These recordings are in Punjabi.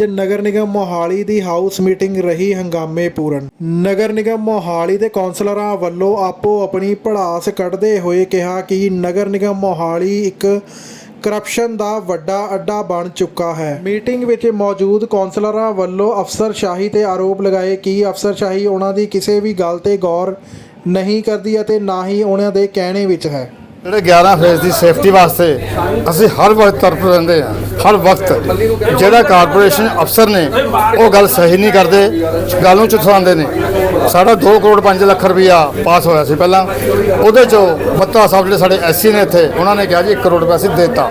ਅੱਜ ਨਗਰ ਨਿਗਮ ਮੋਹਾਲੀ ਦੀ ਹਾਊਸ ਮੀਟਿੰਗ ਰਹੀ ਹੰਗਾਮੇ ਪੂਰਨ। ਨਗਰ ਨਿਗਮ ਮੋਹਾਲੀ ਦੇ ਕੌਂਸਲਰਾਂ ਵੱਲੋਂ ਆਪੋ ਆਪਣੀ ਪੜਾਸ ਕੱਢਦੇ ਹੋਏ ਕਿਹਾ ਕਿ ਨਗਰ ਨਿਗਮ ਮੋਹਾਲੀ ਇੱਕ ਕਰਪਸ਼ਨ ਦਾ ਵੱਡਾ ਅੱਡਾ ਬਣ ਚੁੱਕਾ ਹੈ। ਮੀਟਿੰਗ ਵਿੱਚ ਮੌਜੂਦ ਕੌਂਸਲਰਾਂ ਵੱਲੋਂ ਅਫਸਰਸ਼ਾਹੀ ਤੇ ਆਰੋਪ ਲਗਾਏ ਕਿ ਅਫਸਰਸ਼ਾਹੀ ਉਹਨਾਂ ਦੀ ਕਿਸੇ ਵੀ ਗੱਲ ਤੇ ਗੌਰ ਨਹੀਂ ਕਰਦੀ ਅਤੇ ਨਾ ਹੀ ਉਹਨਾਂ ਦੇ ਕਹਿਣੇ ਵਿੱਚ ਹੈ। ਜਿਹੜੇ 11 ਫੇਜ਼ ਦੀ ਸੇਫਟੀ ਵਾਸਤੇ ਅਸੀਂ ਹਰ ਵਕਤ ਤਰਫ ਰਹਿੰਦੇ ਹਾਂ, ਹਰ ਵਕਤ। ਜਿਹੜਾ ਕਾਰਪੋਰੇਸ਼ਨ ਅਫਸਰ ਨੇ, ਉਹ ਗੱਲ ਸਹੀ ਨਹੀਂ ਕਰਦੇ, ਗੱਲ ਨੂੰ ਚੁਥਾਉਂਦੇ ਨੇ। ਸਾਡਾ 2 ਕਰੋੜ 5 ਲੱਖ ਰੁਪਇਆ ਪਾਸ ਹੋਇਆ ਸੀ ਪਹਿਲਾਂ। ਉਹਦੇ ਚੋਂ ਮੱਤਾ ਸਾਹਿਬ ਜਿਹੜੇ ਸਾਡੇ ਐਸਸੀ ਨੇ ਇੱਥੇ, ਉਹਨਾਂ ਨੇ ਕਿਹਾ ਜੀ 1 ਕਰੋੜ ਰੁਪਇਆ ਅਸੀਂ ਦਿੱਤਾ।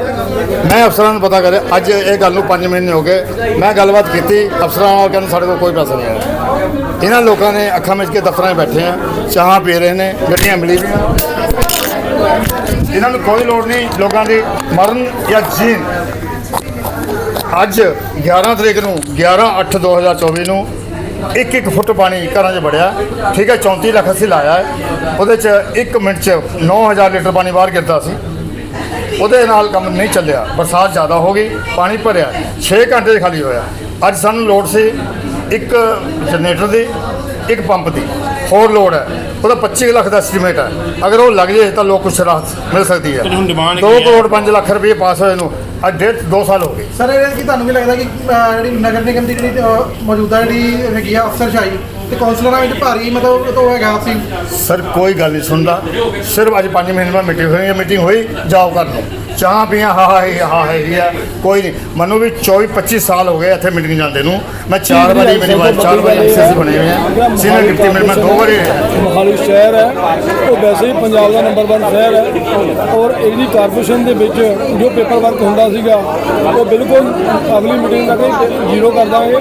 ਮੈਂ ਅਫਸਰਾਂ ਨੂੰ ਪਤਾ ਕਰਿਆ, ਅੱਜ ਇਹ ਗੱਲ ਨੂੰ 5 ਮਹੀਨੇ ਹੋ ਗਏ। ਮੈਂ ਗੱਲਬਾਤ ਕੀਤੀ, ਅਫਸਰਾਂ ਨਾਲ ਕਹਿੰਦੇ ਸਾਡੇ ਕੋਲ ਕੋਈ ਪੈਸਾ ਨਹੀਂ ਆਇਆ। ਇਹਨਾਂ ਲੋਕਾਂ ਨੇ ਅੱਖਾਂ ਮਿਚ ਕੇ ਦਫ਼ਤਰਾਂ 'ਚ ਬੈਠੇ ਆ, ਚਾਹਾਂ ਪੀ ਰਹੇ ਨੇ, ਗੱਡੀਆਂ ਮਿਲੀ ਵੀ ਇਹਨਾਂ ਨੂੰ ਕੋਈ ਲੋੜ ਨਹੀਂ ਲੋਕਾਂ ਦੀ ਮਰਨ ਜਾਂ ਜੀਣ। ਅੱਜ 11 ਤਰੀਕ ਨੂੰ 11/8/2024 ਨੂੰ ਇੱਕ ਇੱਕ ਫੁੱਟ ਪਾਣੀ ਘਰਾਂ 'ਚ ਵੜਿਆ। ਠੀਕ ਹੈ 34 ਲੱਖ ਅਸੀਂ ਲਾਇਆ ਹੈ। ਉਹਦੇ 'ਚ 1 ਮਿੰਟ 'ਚ 9000 ਲੀਟਰ ਪਾਣੀ ਬਾਹਰ ਗਿਰਦਾ ਸੀ। ਉਹਦੇ ਨਾਲ ਕੰਮ ਨਹੀਂ ਚੱਲਿਆ। ਬਰਸਾਤ ਜ਼ਿਆਦਾ ਹੋ ਗਈ, ਪਾਣੀ ਭਰਿਆ। 6 ਘੰਟੇ 'ਚ ਖਾਲੀ ਹੋਇਆ। ਅੱਜ ਸਾਨੂੰ ਲੋੜ ਸੀ ਇੱਕ ਜਨਰੇਟਰ ਦੀ, ਇੱਕ ਪੰਪ ਦੀ। ਹੋਰ ਲੋੜ ਹੈ। ਉਹਦਾ 25 ਲੱਖ ਦਾ ਐਸਟੀਮੇਟ ਹੈ। ਅਗਰ ਉਹ ਲੱਗ ਜੇ ਤਾਂ ਲੋਕ ਕੁਛ ਰਾਹਤ ਮਿਲ ਸਕਦੀ ਹੈ। ਹੁਣ demand 2 ਕੀ ਹੈ? ਕਰੋੜ 5 ਲੱਖ ਰੁਪਏ ਪਾਸ ਹੋਏ ਨੂੰ। ਅੱਜ ਡੇਢ 2 ਸਾਲ ਹੋ ਗਏ। ਸਰ ਇਹ ਕੀ ਤੁਹਾਨੂੰ ਵੀ ਲੱਗਦਾ ਕਿ ਅਹ, ਜਿਹੜੀ ਨਗਰ ਨਿਗਮ ਦੀ ਜਿਹੜੀ ਅਹ, ਮੌਜੂਦਾ ਜਿਹੜੀ ਹੈਗੀ ਆ ਅਫਸਰਸ਼ਾਹੀ ਤੇ ਕੌਂਸਲਰਾਂ ਵਿੱਚ ਭਾਰੀ ਮਤਲਬ ਉਹ ਤੋਂ ਹੈਗਾ ਸੀ। ਸਰ ਕੋਈ ਗੱਲ ਨਹੀਂ ਸੁਣਦਾ। ਸਿਰਫ ਅੱਜ 5 ਮਹੀਨੇ ਬਾਅਦ ਮੀਟਿੰਗ ਹੋਈ ਹੈ। ਮੀਟਿੰਗ ਹੋਈ ਜਾਓ ਕਰ ਲਓ ਚਾਹ ਪੀਆਂ ਹਾ ਹਾ ਕੋਈ ਨਹੀਂ। ਮੈਨੂੰ ਵੀ 24 25 ਸਾਲ ਹੋ ਗਏ ਇੱਥੇ ਮੀਟਿੰਗ ਜਾਂਦੇ ਨੂੰ। ਮੈਂ ਚਾਰ ਵਾਰੀ, ਮੇਰੀ ਵਾਈਫ ਚਾਰ ਵਾਰੀ ਐਕਸੈਸ ਬਣੇ ਹੋਏ ਆ। ਸੀਨੀਅਰ ਡਿਪਟੀ ਮੈਂ ਦੋ ਵਾਰੀ ਮੋਹਾਲੀ ਸ਼ਹਿਰ ਹੈ। ਉਹ ਵੈਸੇ ਹੀ ਪੰਜਾਬ ਦਾ ਨੰਬਰ 1 ਸ਼ਹਿਰ ਹੈ। ਔਰ ਇਹਦੀ ਕਾਰਪੋਰੇਸ਼ਨ ਦੇ ਵਿੱਚ ਜੋ ਪੇਪਰ ਵਰਕ ਹੁੰਦਾ ਸੀਗਾ, ਉਹ ਬਿਲਕੁਲ ਅਗਲੀ ਮੀਟਿੰਗ ਤੱਕ ਜ਼ੀਰੋ ਕਰ ਦਾਂਗੇ।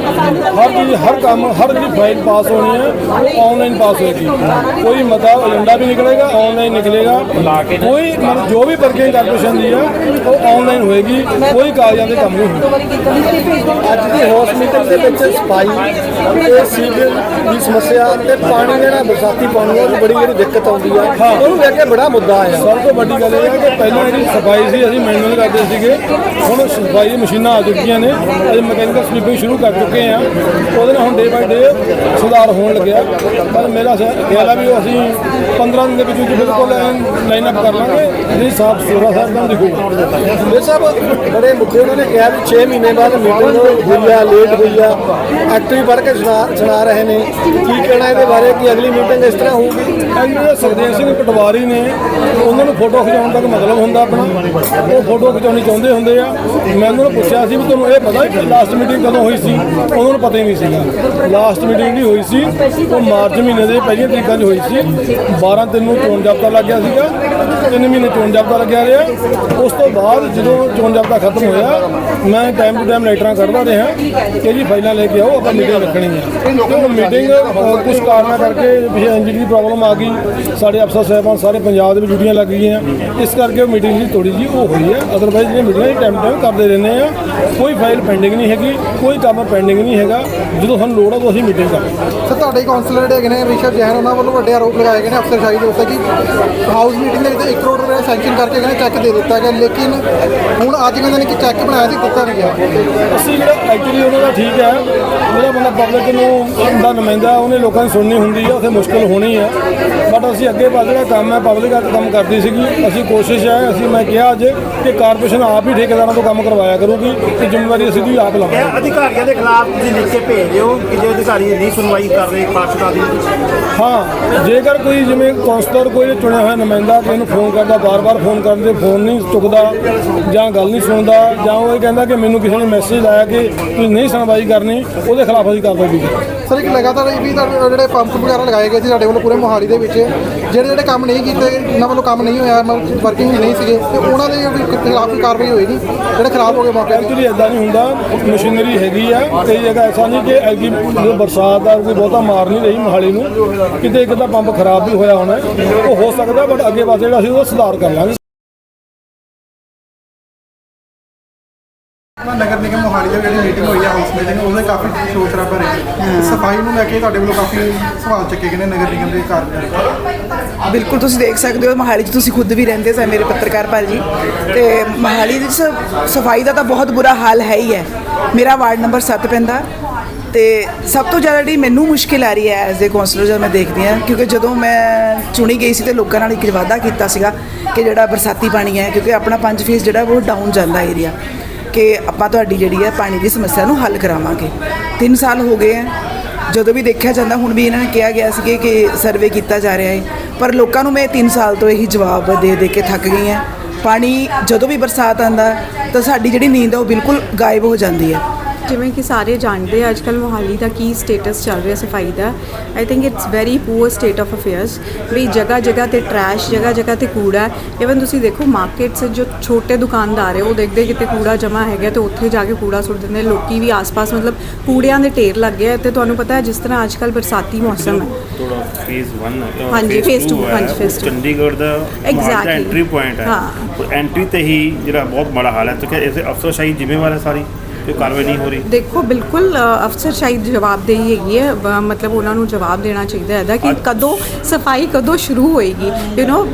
ਹਰ ਚੀਜ਼, ਹਰ ਕੰਮ, ਹਰ ਜਿਹੜੀ ਫਾਈਲ ਪਾਸ ਹੋਣੀ ਹੈ, ਉਹ ਆਨਲਾਈਨ ਪਾਸ ਹੋਏਗੀ। ਕੋਈ ਮਤਾ ਏਜੰਡਾ ਵੀ ਨਿਕਲੇਗਾ ਆਨਲਾਈਨ ਨਿਕਲੇਗਾ। ਕੋਈ ਮਤਲਬ ਜੋ ਵੀ ਵਰਕਿੰਗ ਕਾਰਪੋਰੇਸ਼ਨ ਦੀ ਹੈ ਉਹ ਆਨਲਾਈਨ ਹੋਏਗੀ ਕੋਈ ਕਾਗਜ਼ਾਂ ਦੇ ਕੰਮ ਨਹੀਂ ਹੋਣਗੇ ਅੱਜ ਦੀ ਹਾਊਸ ਮੀਟਿੰਗ ਦੇ ਵਿੱਚ ਸਫ਼ਾਈ ਤੇ ਸੀਵਰੇਜ ਦੀ ਸਮੱਸਿਆ ਤੇ ਪਾਣੀ ਦੇ ਨਾਲ ਬਰਸਾਤੀ ਪਾਣੀ ਦੀ ਬੜੀ ਜਿਹੜੀ ਦਿੱਕਤ ਆਉਂਦੀ ਆ। ਉਹਨੂੰ ਲੈ ਕੇ ਬੜਾ ਮੁੱਦਾ ਆਇਆ। ਸਭ ਤੋਂ ਵੱਡੀ ਗੱਲ ਇਹ ਹੈ ਕਿ ਪਹਿਲਾਂ ਜਿਹੜੀ ਸਫ਼ਾਈ ਸੀ ਅਸੀਂ ਮੈਨੂਅਲ ਕਰਦੇ ਸੀਗੇ। ਹੁਣ ਸਫ਼ਾਈ ਮਸ਼ੀਨਾਂ ਆ ਚੁੱਕੀਆਂ ਨੇ। ਅਸੀਂ ਮਕੈਨੀਕਲ ਸਵੀਪਿੰਗ ਸ਼ੁਰੂ ਕਰ ਚੁੱਕੇ ਆ। ਉਹਦੇ ਨਾਲ ਹੁਣ ਡੇ ਬਾਈ ਡੇ ਸੁਧਾਰ ਹੋਣ ਲੱਗਿਆ। ਪਰ ਮੇਰਾ ਖਿਆਲ ਆ ਵੀ ਉਹ ਅਸੀਂ 15 ਦਿਨ ਦੇ ਵਿੱਚ ਬਿਲਕੁਲ ਲਾਈਨ ਅਪ ਕਰ ਲਾਂਗੇ। ਜਿਹੜੀ ਸਾਫ਼ ਸੁਥਰਾ ਸਾਹਿਬ ਕੰਮ ਦਿਖੂਗਾ। ਇਹ ਸਭ ਬੜੇ ਮੁੱਦੇ ਉਹਨਾਂ ਨੇ ਕਿਹਾ ਵੀ 6 ਮਹੀਨੇ ਬਾਅਦ ਮੀਟਿੰਗ ਹੋਈ ਆ ਲੇਟ ਹੋਈ ਆ। ਐਕਟਿਵ ਪੜ੍ਹ ਕੇ ਸੁਣਾ ਸੁਣਾ ਰਹੇ ਨੇ। ਕੀ ਕਹਿਣਾ ਇਹਦੇ ਬਾਰੇ? ਕਿ ਅਗਲੀ ਮੀਟਿੰਗ ਇਸ ਤਰ੍ਹਾਂ ਹੋਊਗੀ? ਜਿਹੜੇ ਸਰਦੇਵ ਸਿੰਘ ਪਟਵਾਰੀ ਨੇ, ਉਹਨਾਂ ਨੂੰ ਫੋਟੋ ਖਿਚਾਉਣ ਦਾ ਮਤਲਬ ਹੁੰਦਾ ਆਪਣਾ? ਉਹ ਫੋਟੋ ਖਿਚਾਉਣੀ ਚਾਹੁੰਦੇ ਹੁੰਦੇ ਆ। ਮੈਂ ਉਹਨਾਂ ਨੂੰ ਪੁੱਛਿਆ ਸੀ ਵੀ ਤੁਹਾਨੂੰ ਇਹ ਪਤਾ ਕਿ ਲਾਸਟ ਮੀਟਿੰਗ ਕਦੋਂ ਹੋਈ ਸੀ? ਉਹਨਾਂ ਨੂੰ ਪਤਾ ਹੀ ਨਹੀਂ ਸੀਗਾ ਲਾਸਟ ਮੀਟਿੰਗ ਨਹੀਂ ਹੋਈ ਸੀ। ਉਹ ਮਾਰਚ ਮਹੀਨੇ ਦੇ ਪਹਿਲੀਆਂ ਤਰੀਕਾਂ 'ਚ ਹੋਈ ਸੀ। 12 ਦਿਨ ਨੂੰ ਚੋਣ ਜਾਬਤਾ ਲੱਗ ਗਿਆ ਸੀਗਾ। ਤਿੰਨ ਮਹੀਨੇ ਚੋਣ ਜਾਬਤਾ ਲੱਗਿਆ ਰਿਹਾ। ਉਸ ਤੋਂ ਬਾਅਦ ਜਦੋਂ ਚੋਣ ਜਾਬਤਾ ਖਤਮ ਹੋਇਆ, ਮੈਂ ਟਾਈਮ ਟੂ ਟਾਈਮ ਲੈਟਰਾਂ ਕੱਢਦਾ ਰਿਹਾ ਕਿ ਜੀ ਫਾਈਲਾਂ ਲੈ ਕੇ ਆਓ, ਆਪਾਂ ਮੀਟਿੰਗ ਰੱਖਣੀ ਹੈ ਕਿਉਂਕਿ ਮੀਟਿੰਗ ਕੁਝ ਕਾਰਨਾਂ ਕਰਕੇ ਪਿਛੇ ਇੰਜਰੀ ਦੀ ਪ੍ਰੋਬਲਮ ਆ ਗਈ, ਸਾਡੇ ਅਫਸਰ ਸਾਹਿਬਾਨ ਸਾਰੇ ਪੰਜਾਬ ਦੇ ਵਿੱਚ ਡਿਊਟੀਆਂ ਲੱਗ ਗਈਆਂ। ਇਸ ਕਰਕੇ ਉਹ ਮੀਟਿੰਗ ਜਿਹੜੀ ਥੋੜੀ ਜੀ ਉਹ ਹੋਈ ਹੈ ਅਦਰਵਾਈਜ਼ ਜਿਹੜੀਆਂ ਮੀਟਿੰਗਾਂ ਟਾਈਮ ਟਾਈਮ ਕਰਦੇ ਰਹਿੰਦੇ ਆ। ਕੋਈ ਫਾਈਲ ਪੈਂਡਿੰਗ ਨਹੀਂ ਹੈਗੀ, ਕੋਈ ਕੰਮ ਪੈਂਡਿੰਗ ਨਹੀਂ ਹੈਗਾ। ਜਦੋਂ ਸਾਨੂੰ ਲੋੜ ਆ ਤਾਂ ਅਸੀਂ ਮੀਟਿੰਗ ਕਰਦੇ ਤੁਹਾਡੇ ਕਾਉਂਸਲਰ ਜਿਹੜੇ ਹੈਗੇ ਨੇ ਰਿਸ਼ਵ ਜੈਨ ਉਹਨਾਂ ਵੱਲੋਂ ਵੱਡੇ ਆਰੋਪ ਲਗਾਏ ਗਏ ਨੇ ਅਫਸਰਸ਼ਾਹੀ ਦੇ ਉੱਤੇ ਕਿ ਹਾਊਸ ਮੀਟਿੰਗ ਦੇ ਵਿੱਚ 1 ਕਰੋੜ ਰੁਪਏ ਸੈਂਕਸ਼ਨ ਕਰਕੇ ਕਹਿੰਦੇ ਚੈੱਕ ਦੇ ਦਿੱਤਾ ਗਿਆ ਲੇਕਿਨ ਹੁਣ ਅੱਜ ਕਹਿੰਦੇ ਨੇ ਕਿ ਚੈੱਕ ਬਣਾਇਆ ਸੀ ਦਿੱਤਾ ਨਹੀਂ ਗਿਆ। ਅਸੀਂ ਜਿਹੜਾ ਐਕਚੁਅਲੀ ਉਹਨਾਂ ਦਾ ਠੀਕ ਹੈ ਜਿਹੜਾ ਬੰਦਾ ਪਬਲਿਕ ਨੂੰ ਦਾ ਨੁਮਾਇੰਦਾ ਉਹਨੇ ਲੋਕਾਂ ਦੀ ਸੁਣਨੀ ਹੁੰਦੀ ਹੈ ਉੱਥੇ ਮੁਸ਼ਕਲ ਹੋਣੀ ਹੈ ਬਟ ਅਸੀਂ ਅੱਗੇ ਵੱਧ ਜਿਹੜਾ ਕੰਮ ਹੈ ਪਬਲਿਕ ਆ ਕੰਮ ਕਰਦੀ ਸੀਗੀ। ਅਸੀਂ ਕੋਸ਼ਿਸ਼ ਹੈ ਅਸੀਂ ਮੈਂ ਕਿਹਾ ਅੱਜ ਕਿ ਕਾਰਪੋਰੇਸ਼ਨ ਆਪ ਹੀ ਠੇਕੇਦਾਰਾਂ ਤੋਂ ਕੰਮ ਕਰਵਾਇਆ ਕਰੂਗੀ ਤੇ ਜ਼ਿੰਮੇਵਾਰੀ ਅਸੀਂ ਦੀ ਆਪ ਲਵਾਂਗੇ। ਅਧਿਕਾਰੀਆਂ ਦੇ ਖਿਲਾਫ ਤੁਸੀਂ ਲਿਖ ਕੇ ਭੇਜ ਦਿਓ ਕਿ ਜੋ ਅਧਿਕਾਰੀ ਨਹੀਂ ਸੁਣਵਾਈ ਕਰ ਰਹੇ ਪਾਰਸ਼ਦਾਂ ਦੀ ਹਾਂ, ਜੇਕਰ ਕੋਈ ਜਿਵੇਂ ਕੌਂਸਲਰ ਕੋਈ ਚੁਣਿਆ ਹੋਇਆ ਨੁਮਾਇੰਦਾ ਕਿਸੇ ਨੂੰ ਫੋਨ ਕਰਦਾ ਬਾਰ-ਬਾਰ ਫੋਨ ਕਰਨ ਤੇ ਫੋਨ ਨਹੀਂ ਚੁੱਕਦਾ ਜਾਂ ਗੱਲ ਨਹੀਂ ਸੁਣਦਾ ਜਾਂ ਉਹ ਇਹ ਕਹਿੰਦਾ ਕਿ ਮੈਨੂੰ ਕਿਸੇ ਨੇ ਮੈਸੇਜ ਆਇਆ ਕਿ ਤੁਸੀਂ ਨਹੀਂ ਸੁਣਵਾਈ ਕਰਨੀ, ਉਹਦੇ ਖਿਲਾਫ ਅਸੀਂ ਕਾਰਵਾਈ ਕੀਤੀ। ਸਰ, ਇੱਕ ਲਗਾਤਾਰ ਇਹ ਵੀ ਤੁਹਾਡੇ ਜਿਹੜੇ ਪੰਪ ਵਗੈਰਾ ਲਗਾਏ ਗਏ ਸੀ ਸਾਡੇ ਵੱਲੋਂ ਪੂਰੇ ਮੋਹਾਲੀ ਦੇ ਵਿੱਚ, ਜਿਹੜੇ ਜਿਹੜੇ ਕੰਮ ਨਹੀਂ ਕੀਤੇ, ਇਹਨਾਂ ਵੱਲੋਂ ਕੰਮ ਨਹੀਂ ਹੋਇਆ, ਮਤਲਬ ਵਰਕਿੰਗ ਨਹੀਂ ਸੀਗੇ, ਤੇ ਉਹਨਾਂ ਦੇ ਖਿਲਾਫ ਵੀ ਕਾਰਵਾਈ ਹੋਏਗੀ? ਜਿਹੜੇ ਖਰਾਬ ਹੋ ਗਏ ਮੌਕੇ ਤੇ? ਐਕਚੁਅਲੀ ਇਦਾਂ ਨਹੀਂ ਹੁੰਦਾ ਮਸ਼ੀਨਰੀ ਹੈਗੀ ਆ ਕਈ ਜਗ੍ਹਾ ਐਸਾ ਨਹੀਂ ਕਿ ਐਲਗੀ ਬਰਸਾਤ ਆ, ਕੋਈ ਬਹੁਤਾ ਮਾਰ ਨਹੀਂ ਰਹੀ ਮੋਹਾਲੀ ਨੂੰ, ਕਿਤੇ ਇੱਕ ਤਾਂ ਪੰਪ ਖਰਾਬ ਵੀ ਹੋਇਆ ਹੋਣਾ, ਉਹ ਹੋ ਸਕਦਾ ਬਟ ਅੱਗੇ ਪਾਸੇ ਜਿਹੜਾ ਅਸੀਂ ਉਹਦਾ ਸੁਧਾਰ ਕਰ ਲਾਂਗੇ। ਨਗਰ ਨਿਗਮ ਮੋਹਾਲੀ ਦੀ ਜਿਹੜੀ ਮੀਟਿੰਗ ਹੋਈ ਹੈ ਹਾਊਸ ਮੀਟਿੰਗ ਉਹਦੇ ਕਾਫੀ ਸ਼ੋਰ ਸ਼ਰਾਬਾ ਰਿਹਾ। ਸਫ਼ਾਈ ਨੂੰ ਲੈ ਕੇ ਤੁਹਾਡੇ ਵੱਲੋਂ ਕਾਫੀ ਸਵਾਲ ਚੱਕੇ ਗਏ ਨੇ ਨਗਰ ਨਿਗਮ ਦੇ ਕਾਰਜਕਾਰੀ ਬਿਲਕੁਲ ਤੁਸੀਂ ਦੇਖ ਸਕਦੇ ਹੋ ਮੋਹਾਲੀ 'ਚ ਤੁਸੀਂ ਖੁਦ ਵੀ ਰਹਿੰਦੇ ਸਨ ਮੇਰੇ ਪੱਤਰਕਾਰ ਭਾਜੀ। ਤੇ ਮੋਹਾਲੀ ਦੀ ਸ- ਸਫ਼ਾਈ ਦਾ ਤਾਂ ਬਹੁਤ ਬੁਰਾ ਹਾਲ ਹੈ ਹੀ ਹੈ। ਮੇਰਾ ਵਾਰਡ ਨੰਬਰ 7 ਪੈਂਦਾ। ਤੇ ਸਭ ਤੋਂ ਜ਼ਿਆਦਾ ਜਿਹੜੀ ਮੈਨੂੰ ਮੁਸ਼ਕਿਲ ਆ ਰਹੀ ਹੈ ਐਜ਼ ਏ ਕਾਉਂਸਲਰ ਜਦ ਮੈਂ ਦੇਖਦੀ ਹਾਂ ਕਿਉਂਕਿ ਜਦੋਂ ਮੈਂ ਚੁਣੀ ਗਈ ਸੀ ਤੇ ਲੋਕਾਂ ਨਾਲ ਇੱਕ ਵਾਅਦਾ ਕੀਤਾ ਸੀਗਾ ਕਿ ਜਿਹੜਾ ਬਰਸਾਤੀ ਪਾਣੀ ਹੈ ਕਿਉਂਕਿ ਆਪਣਾ ਪੰਜ ਫੇਸ ਜਿਹੜਾ ਉਹ ਡਾਊਨ ਜਾਂਦਾ ਏਰੀਆ ਕਿ ਆਪਾਂ ਤੁਹਾਡੀ ਜਿਹੜੀ ਹੈ ਪਾਣੀ ਦੀ ਸਮੱਸਿਆ ਨੂੰ ਹੱਲ ਕਰਾਵਾਂਗੇ। 3 ਸਾਲ ਹੋ ਗਏ ਹੈ ਜਦੋਂ ਵੀ ਦੇਖਿਆ ਜਾਂਦਾ, ਹੁਣ ਵੀ ਇਹਨਾਂ ਨੇ ਕਿਹਾ ਗਿਆ ਸੀ ਕਿ ਸਰਵੇ ਕੀਤਾ ਜਾ ਰਿਹਾ ਹੈ। ਪਰ ਲੋਕਾਂ ਨੂੰ ਮੈਂ 3 ਸਾਲ ਤੋਂ ਇਹੀ ਜਵਾਬ ਦੇ ਦੇ ਕੇ ਥੱਕ ਗਈ ਹਾਂ। ਪਾਣੀ ਜਦੋਂ ਵੀ ਬਰਸਾਤ ਆਂਦਾ ਤਾਂ ਸਾਡੀ ਜਿਹੜੀ ਨੀਂਦ ਆ ਉਹ ਬਿਲਕੁਲ ਗਾਇਬ ਹੋ ਜਾਂਦੀ ਹੈ। ਜਿਵੇਂ ਕਿ ਸਾਰੇ ਜਾਣਦੇ ਆ ਅੱਜਕੱਲ ਮੋਹਾਲੀ ਦਾ ਕੀ ਸਟੇਟਸ ਚੱਲ ਰਿਹਾ ਸਫ਼ਾਈ ਦਾ। I think it's very poor state of affairs ਵੀ ਜਗ੍ਹਾ ਜਗ੍ਹਾ ਤੇ ਟਰੈਸ਼ ਜਗ੍ਹਾ ਜਗ੍ਹਾ ਤੇ ਕੂੜਾ। ਇਵਨ ਤੁਸੀਂ ਦੇਖੋ ਮਾਰਕੀਟਸ ਜੋ ਛੋਟੇ ਦੁਕਾਨਦਾਰ ਹੈ ਉਹ ਦੇਖਦੇ ਕਿਤੇ ਕੂੜਾ ਜਮਾ ਹੈਗਾ ਤੇ ਉੱਥੇ ਜਾ ਕੇ ਕੂੜਾ ਸੁੱਟ ਦਿੰਦੇ ਲੋਕੀ ਵੀ ਆਸ-ਪਾਸ ਮਤਲਬ ਕੂੜਿਆਂ ਦੇ ਢੇਰ ਲੱਗੇ ਆ ਤੇ ਤੁਹਾਨੂੰ ਪਤਾ ਹੈ ਜਿਸ ਤਰ੍ਹਾਂ ਅੱਜਕੱਲ ਬਰਸਾਤੀ ਮੌਸਮ ਹੈ। ਥੋੜਾ ਫੇਜ਼ 1 ਹਾਂਜੀ, phase two, ਹਾਂਜੀ, phase two। ਚੰਡੀਗੜ੍ਹ ਦਾ Exactly. ਐਂਟਰੀ ਪੁਆਇੰਟ ਹੈ। ਹਾਂ। ਐਂਟਰੀ ਤੇ ਹੀ ਜਿਹੜਾ ਬਹੁਤ ਮਾੜਾ ਹਾਲ ਹੈ। ਤਾਂ ਕਿ ਇਸੇ ਅਫਸਰਸ਼ਾਹੀ ਜ਼ਿੰਮੇਵਾਰ ਹੈ ਸਾਰੀ। ਕੋਈ ਕਾਰਵਾਈ ਨਹੀਂ ਹੋ ਰਹੀ? ਦੇਖੋ ਬਿਲਕੁਲ ਅਫਸਰ ਸ਼ਾਇਦ ਜਵਾਬਦੇਹੀ ਹੈਗੀ ਹੈ। ਬ- ਮਤਲਬ ਉਹਨਾਂ ਨੂੰ ਜਵਾਬ ਦੇਣਾ ਚਾਹੀਦਾ ਹੈ ਇਹਦਾ ਕਿ ਕਦੋਂ ਸਫ਼ਾਈ ਕਦੋਂ ਸ਼ੁਰੂ ਹੋਏਗੀ? ਯੂ نو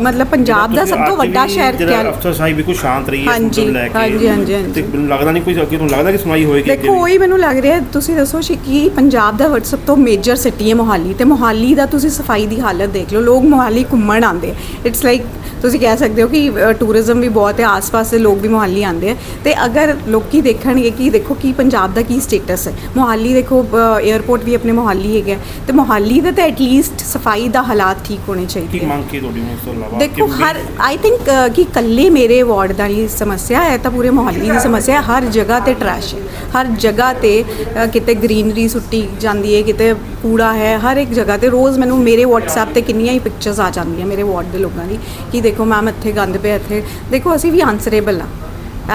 ਮਤਲਬ ਪੰਜਾਬ ਦਾ ਸਭ ਤੋਂ ਵੱਡਾ ਸ਼ਹਿਰ ਜਿਹੜਾ ਕਿਆ ਅਫਸਰਸ਼ਾਹੀ ਬਿਲਕੁਲ ਸ਼ਾਂਤ ਰਹੀ ਹੈ ਇਸ ਹਾਂਜੀ, ਲੈ ਕੇ। ਹਾਂਜੀ, ਹਾਂਜੀ, ਮੈਨੂੰ ਲੱਗਦਾ ਨਹੀਂ ਕੋਈ ਅੱਗੇ ਤੁਹਾਨੂੰ ਲੱਗਦਾ ਕਿ ਸੁਣਵਾਈ ਹੋਏਗੀ ਦੇਖੋ? ਉਹੀ ਮੈਨੂੰ ਲੱਗ ਰਿਹਾ ਤੁਸੀਂ ਦੱਸੋ ਕਿ ਪੰਜਾਬ ਦਾ ਸਭ ਤੋਂ ਮੇਜਰ ਸਿਟੀ ਹੈ ਮੋਹਾਲੀ। ਤੇ ਮੋਹਾਲੀ ਦਾ ਤੁਸੀਂ ਸਫ਼ਾਈ ਦੀ ਹਾਲਤ ਦੇਖ ਲਓ। ਲੋਕ ਮੋਹਾਲੀ ਘੁੰਮਣ ਆਉਂਦੇ ਇਟਸ ਲਾਈਕ ਤੁਸੀਂ ਕਹਿ ਸਕਦੇ ਹੋ ਕਿ ਟੂਰਿਜ਼ਮ ਵੀ ਬਹੁਤ ਹੈ ਆਸ-ਪਾਸ ਦੇ ਲੋਕ ਵੀ ਮੋਹਾਲੀ ਆਉਂਦੇ ਆ। ਤੇ ਅਗਰ ਲੋਕੀ ਦੇਖਣਗੇ ਕਿ ਦੇਖੋ ਕੀ ਪੰਜਾਬ ਦਾ ਕੀ ਸਟੇਟਸ ਹੈ। ਮੋਹਾਲੀ ਦੇਖੋ 에ਅਰਪੋਰਟ ਵੀ ਆਪਣੇ ਮੋਹਾਲੀ ਹੈਗਾ ਤੇ ਮੋਹਾਲੀ ਦੇ ਤਾਂ ਐਟਲੀਸਟ ਸਫ਼ਾਈ ਦਾ ਹਾਲਾਤ ਠੀਕ ਹੋਣੇ ਚਾਹੀਦੇ ਕੀ ਮੰਗ ਕੀ ਤੁਹਾਡੀ ਤੋਂ ਇਲਾਵਾ ਦੇਖੋ ਹਰ ਆਈ ਥਿੰਕ ਕਿ ਕੱਲੇ ਮੇਰੇ ਵਾਰਡ ਦਾ ਨਹੀਂ ਸਮੱਸਿਆ ਹੈ ਤਾਂ ਪੂਰੇ ਮੁਹੱਲੀ ਦੀ ਸਮੱਸਿਆ ਹੈ। ਹਰ ਜਗ੍ਹਾ ਤੇ ਟਰੈਸ਼ ਹੈ। ਹਰ ਜਗ੍ਹਾ ਤੇ ਅ, ਕਿਤੇ ਗ੍ਰੀਨਰੀ ਸੁੱਟੀ ਜਾਂਦੀ ਹੈ ਕਿਤੇ ਕੂੜਾ ਹੈ ਹਰ ਇੱਕ ਜਗ੍ਹਾ ਤੇ ਰੋਜ਼ ਮੈਨੂੰ ਮੇਰੇ WhatsApp ਤੇ ਕਿੰਨੀਆਂ ਹੀ ਪਿਕਚਰਸ ਆ ਜਾਂਦੀਆਂ ਮੇਰੇ ਵਾਰਡ ਦੇ ਲੋਕਾਂ ਦੀ ਕਿ ਦੇਖੋ ਮੈਮ ਇੱਥੇ ਗੰਦ ਪਿਆ ਇੱਥੇ। ਦੇਖੋ ਅਸੀਂ ਵੀ ਆਨਸਰੇਬਲ ਆ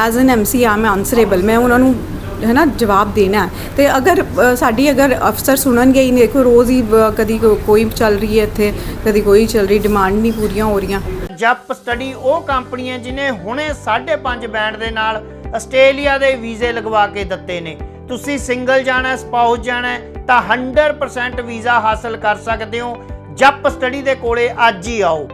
ਐਜ਼ ਐਨ ਐਮਸੀ ਆ ਮੈਂ ਆਨਸਰੇਬਲ ਮੈਂ ਉਹਨਾਂ ਨੂੰ ਹੈ ਨਾ ਜਵਾਬ ਦੇਣਾ ਹੈ। ਤੇ ਅਗਰ ਸਾਡੀ ਅਗਰ ਅਫਸਰ ਸੁਣਨਗੇ ਹੀ ਨਹੀਂ, ਦੇਖੋ, ਰੋਜ਼ ਹੀ ਕਦੀ ਕੋ- ਕੋਈ ਚੱਲ ਰਹੀ ਹੈ ਇੱਥੇ, ਕਦੀ ਕੋਈ ਚੱਲ ਰਹੀ, ਡਿਮਾਂਡ ਨਹੀਂ ਪੂਰੀਆਂ ਹੋ ਰਹੀਆਂ। ਜੱਪ ਸਟੱਡੀ ਉਹ ਕੰਪਨੀ ਹੈ ਜਿਨੇ ਹੁਣੇ 5.5 ਬੈਂਡ ਦੇ ਨਾਲ ਆਸਟ੍ਰੇਲੀਆ ਦੇ ਵੀਜ਼ੇ ਲਗਵਾ ਕੇ ਦਿੱਤੇ ਨੇ। ਤੁਸੀਂ ਸਿੰਗਲ ਜਾਣਾ, ਸਪਾਊਸ ਜਾਣਾ ਤਾਂ 100% ਵੀਜ਼ਾ ਹਾਸਲ ਕਰ ਸਕਦੇ ਹੋ। ਜੱਪ ਸਟੱਡੀ ਦੇ ਕੋਲੇ ਅੱਜ ਹੀ ਆਓ।